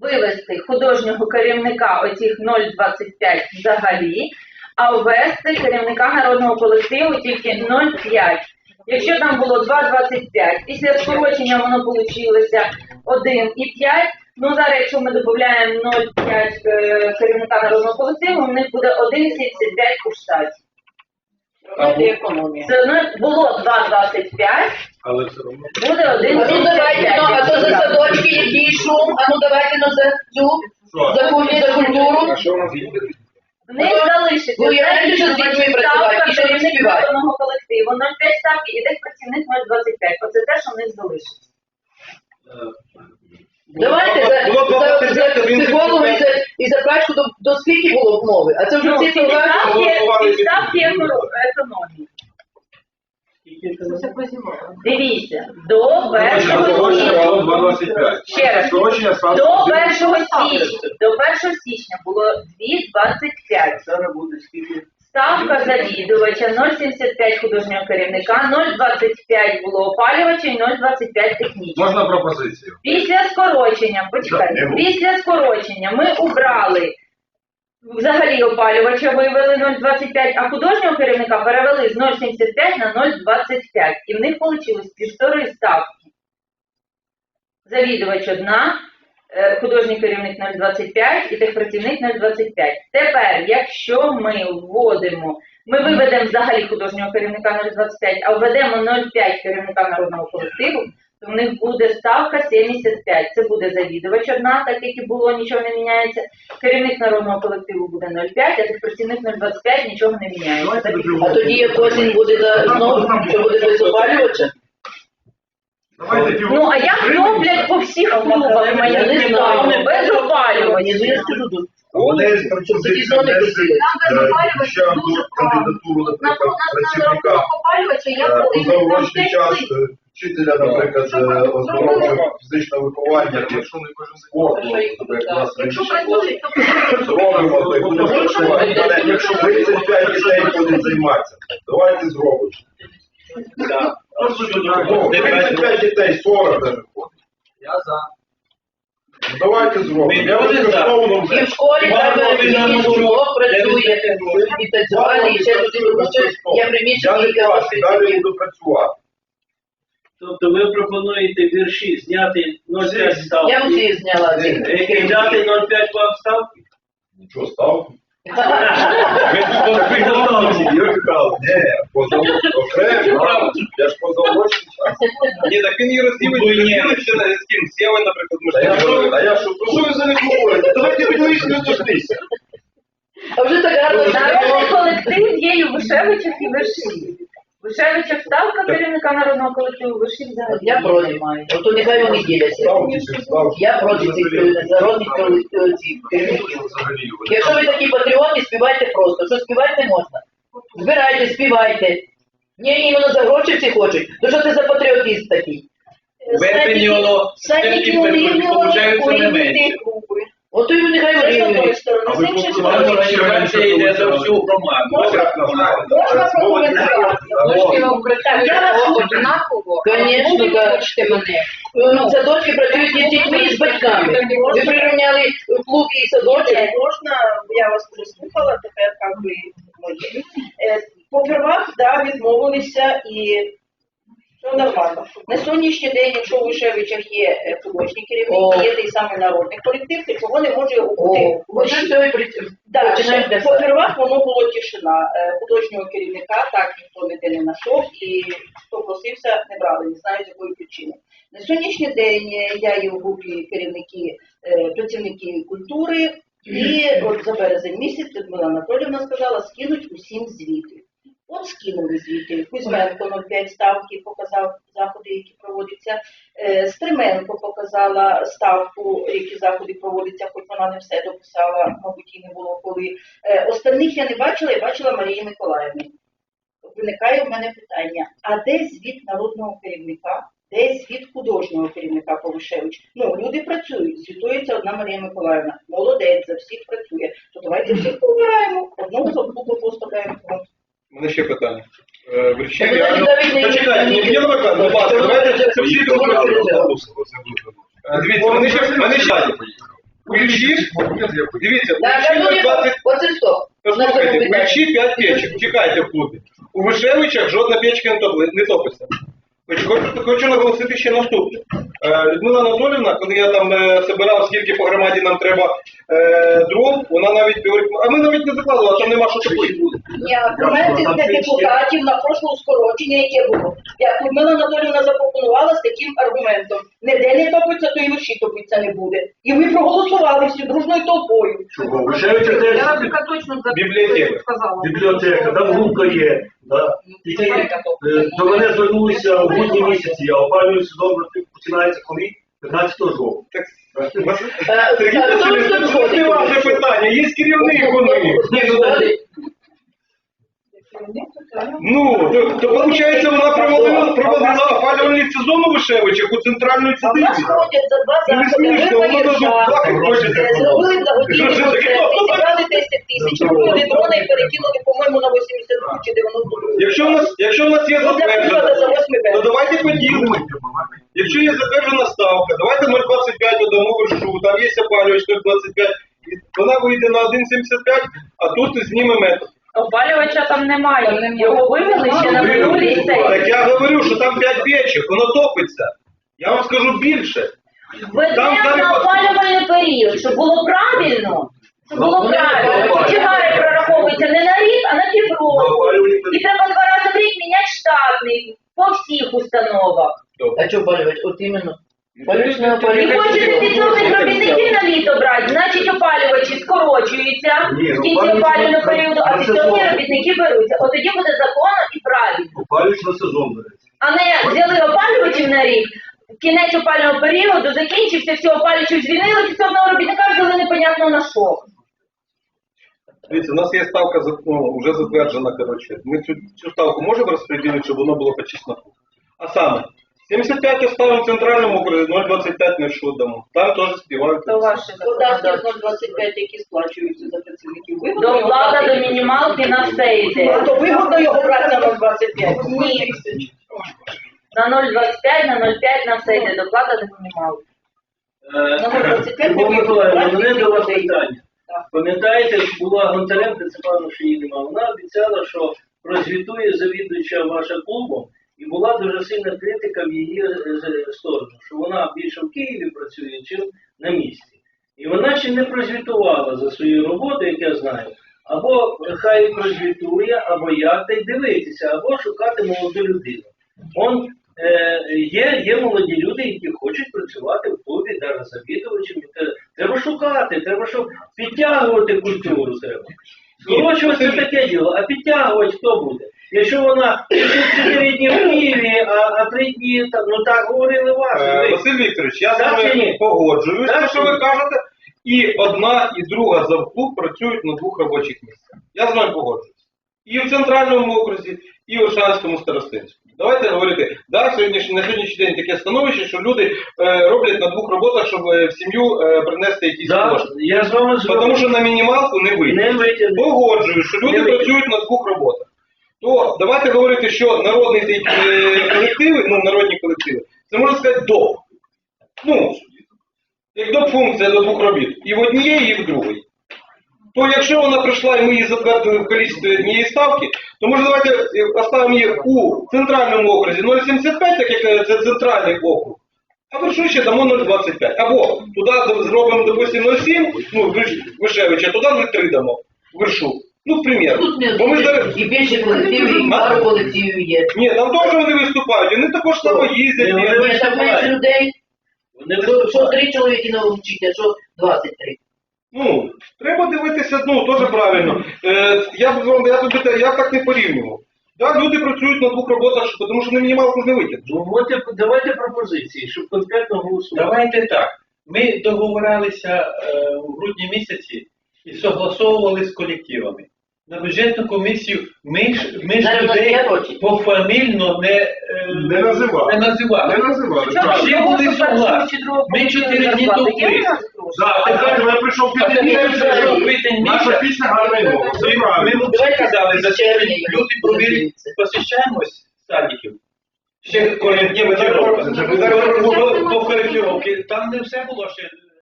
вивести художнього керівника оцих 0,25 взагалі, а ввести керівника народного колективу тільки 0,5. Якщо там було 2,25, після скорочення воно вийшло 1,5, ну зараз якщо ми додаємо 0,5 е, керівника народного колективу, в них буде 1,75 у штаті. Це ну, було 2,25, Але все одно. буде А ну давайте, ну, а то за садочки який шум, а ну давайте ну за цю, за культуру, за культуру. А що у нас є? В них залишиться Ну, я раніше з дітьми працювала, і ще не керівник співаю. колективу, 0,5 ставки і десь працівник 0,25. Оце те, що в них залишиться. Давайте за, Було за, за він і за, і за прачку до, до скільки було мови? А це вже Ну, всі ці ставки, економії. Дивіться, до першого Скорочення січня. стало 2,25. Ще раз. До 1 січня, до 1 січня було 2,25. Зараз буде? Ставка завідувача 0,75 художнього керівника, 0,25 було опалювача і 0,25 технічного. Можна пропозицію? Після скорочення, почекайте, після скорочення ми убрали взагалі опалювача вивели 0,25, а художнього керівника перевели з 0,75 на 0,25. І в них вийшло півтори ставки. Завідувач одна, е, художній керівник 0,25 і техпрацівник 0,25. Тепер, якщо ми вводимо, ми виведемо взагалі художнього керівника 0,25, а введемо 0,5 керівника народного колективу, то в них буде ставка 75. Це буде завідувач одна, так як і було, нічого не міняється. Керівник народного колективу буде 0,5, а техпрацівник 0,25, нічого не міняється. Так, А тоді як осінь буде за, знову, що буде без опалювача? Давайте Ну, а як роблять по всіх клубах Я не знаю. без опалювання? Ну, я скажу тут. Вони пропозиція е, ще одну кандидатуру, наприклад, працівника е, у заурочний час е, вчителя, наприклад, е, оздоровчого фізичного виховання, Якщо не кожен спорту, тобто, як у нас раніше зробимо, то й будемо працювати. Якщо 35 дітей будуть займатися, давайте зробимо. Ну, 35 дітей, 40 даже ходить. Я за. Ну, Давайте зробимо. Я безкоштовно І вже. в школі треба і гурток працює, і танцювальний, і ще тут і вручать. Я Я не яке далі буду працювати. Тобто ви пропонуєте вірші зняти 0,5 ставки. Я всі зняла. ці. І дати 0,5 вам ставки? Нічого, став. Ви готові. Юрій Михайлович, ні, я ж позаочний час. Ні, так він і розділить з ким? З Євою, наприклад, А я може. що- А я що, про що ви за них говорите? Давайте підвищимо не дождися. А вже так гарно Народний колектив є і у Вишевичах, і Верші. В Вишевичах ставка керівника народного колективу, Верші взагалі. Я проти маю. Ото нехай вони діляться. Я проти цих народних колективів, керівників. Якщо ви такі патріоти, співайте просто. Що співати не можна. Збирайте, співайте. Ні, іменно за гроші всі хочуть. То що це за патріотист такий? Скільки урівнювали, получаються не менше. Ото й нехай Це з одної сторони. А ви іншої попливали? сторони, йде за всю громаду. Можна прокоментувати. Я вас однаково. Конечно, да. мене. Ну, садочки працюють із дітьми і з батьками. Ви прирівняли клуб і садочок. Можна, я вас вже слухала, тепер як би мої. Е, Попервах, да, відмовилися і все нормально. На сьогоднішній день, якщо у Вишевичах є е, художній керівник, є той самий народний колектив, то чого не може його бути? Да, попервах воно було тишина. Е, Художнього керівника так ніхто ніде не знайшов, і хто просився, не брали, не знаю з якої причини. На сьогоднішній день е, я є в групі керівники, е, працівники культури, і от за березень місяць Людмила Анатоліївна сказала, скинуть усім звіти. От скинули звіти. Кузьменко 0,5 ставки показав заходи, які проводяться. Е, Стрименко показала ставку, які заходи проводяться, хоч вона не все дописала, мабуть, і не було коли. Е, Остальних я не бачила, я бачила Марії Миколаївни. Виникає в мене питання: а де звіт народного керівника? Де звіт художнього керівника Повишевич? Ну, люди працюють, звітується одна Марія Миколаївна. Молодець, за всіх працює. То давайте всіх повираємо, одного за купу поставляємо. У мене ще питання. Е, Верші Так, реально... Почекайте, не- ні, Єва будь ласка, давайте це всі Це Е, Дивіться, вони ще вони ще Ключі, дивіться, ключі думаю, 20, Оце стоп. Послухайте, На 5 печок, чекайте в клубі. У Вишевичах жодна печка не топли- не топиться. Хоч- Хочу, хочу наголосити ще наступне. Е, Людмила Анатолівна, коли я там е, збирав, скільки по громаді нам треба е, дров, вона навіть говорить, а ми навіть не закладували, а там нема що топити. Ні, аргументи для депутатів на прошлому скорочення, яке було. Як Людмила Анатоліївна запропонувала з таким аргументом. Ніде не топиться, то і виші топиться не буде. І ви проголосували всі дружною толпою. Чого? Вишевича теж Я наприклад точно за Бібліотека. сказала. бібліотека, там гумка є. Да. Тільки е, до мене звернулися в грудні місяці, а опалювальний сезон починається коли? 15 жовтня. Так, Е, Сергій Васильович, це ваше питання, є керівник у них. Ну. Ну, то, то виходить, вона провалила, провалила опалювальний сезон у Вишевичах у центральної А в нас цитиці. ходять за два Ну, не заходи. Смішно, плакати хочеться. зробили Що благодійні ж таке? концерти, зібрали 10 тисяч, купили дрони і перекинули, по-моєму, на 82 чи 92. Якщо у нас, якщо у нас є Ну, для прикладу, за затверджена, 8 то березня. давайте поділимо. Якщо є затверджена ставка, давайте 0,25 додамо вершу, там є опалювач 0,25, і вона вийде на 1,75, а тут знімемо. Опалювача там немає. Його вивели ще на минулій сесії. Так я говорю, що там 5 печок, воно топиться. Я вам скажу більше. Ведемо на опалювальний період, щоб було правильно. Щоб було правильно. Кочегари прораховуються не на рік, а на півроку. І треба два рази в рік міняти штатний по всіх установах. А що опалювати? От іменно. Опалювати не хочете ці робітників на літо брати, значить опалювачі скорочуються Ні, в кінці опалювального періоду, а на робітники беруться. От тоді буде законно і правильно. Опалювач на сезон береться. А не взяли опалювачів на рік, кінець опалювального періоду, закінчився, все, опалювачів звільнили, підсобного робітника взяли непонятно на що. Дивіться, у нас є ставка за- ну, вже затверджена, коротше. Ми цю, цю ставку можемо розподілити, щоб воно було по чесноку. А саме, 75 оставимо центральному окрузі, 0,25 ми що дамо. Там теж співають. То ваше Податки законодавство. 0,25, які сплачуються за працівників. Вигодно його Доплата брати? до мінімалки на все йде. то вигодно його брати на 0,25? Ні. На 0,25, на 0,5 на все йде. Доплата до мінімалки. На 0,25 Любов Миколаївна, у мене до вас питання. Так. Пам'ятаєте, була Гонтаренко, це певно, що її немає. Вона обіцяла, що прозвітує завідувача ваша клубом, була дуже сильна критика в її е, сторону, що вона більше в Києві працює, чим на місці. І вона ще не прозвітувала за свою роботу, як я знаю. Або хай прозвітує, або як, та й дивитися, або шукати молоду людину. Он е, є, є молоді люди, які хочуть працювати в клубі, навіть завідувачем. Треба шукати, треба щоб підтягувати культуру. Треба. Скорочувати це таке діло, а підтягувати хто буде? Якщо вона 4 дні в Києві, а, а 3 дні там, ну так говорили вас. Е. Василь Вікторович, я з Так чи вами ні? погоджуюсь, Так що чи ви ні? кажете. І одна, і друга завклуб працюють на двох робочих місцях. Я з вами погоджуюсь. І в центральному окрузі, і в Ошанському старостинському. Давайте говорити, да, сьогоднішній, на сьогоднішній день таке становище, що люди е, роблять на двох роботах, щоб е, в сім'ю е, принести якісь Да, кошти. я з вами Тому згоден. що на мінімалку не вийде. Не витягне. Погоджуюсь, що люди Не вийде. працюють на двох роботах. То давайте говорити, що народний е, колективи, ну народні колективи, це можна сказати доп. Ну, як доп функція до двох робіт. І в однієї, і в другої. То якщо вона прийшла і ми її затвердили в кількості однієї ставки, то може давайте е, оставимо її у центральному окрузі 0,75, так як е, це центральний округ. А вершу ще дамо 0,25. Або туди зробимо, допустимо, 0,7, ну, Вишевича, туди 0,3 дамо. Вершу. Ну, примірно. Тут не Бо ми зараз... і більше колективів, і пару колективів є. Ні, там теж вони виступають, вони також само їздять. Ні, вони. Там менше людей. Вони Що, що виступають. три чоловіки навчить, а що 23. Ну, треба дивитися, ну, теж правильно. Е, я, б вам- я, тобі, те- я так не порівнював. Так, люди працюють на двох роботах, що- тому що на мінімалку не витягнуть. Ну, от і давайте пропозиції, щоб конкретно голосувати. Давайте так. Ми договорилися е, у грудні місяці і согласовували з колективами. На бюджетну комісію ми ж, ми ж людей пофамільно не, е, Не називали. не називали. Не називали. Чого так. Всі були согласні. Ми чотири дні гроші? Да, тепер я прийшов А під тепер вже квітень Наша місяць. пісня гарна і. Це Ми правильно. ми казали, за червня люди провірять, посещаємось садиків. Ще Ні, ми зараз- коректировка. ми зараз- Там не все було ще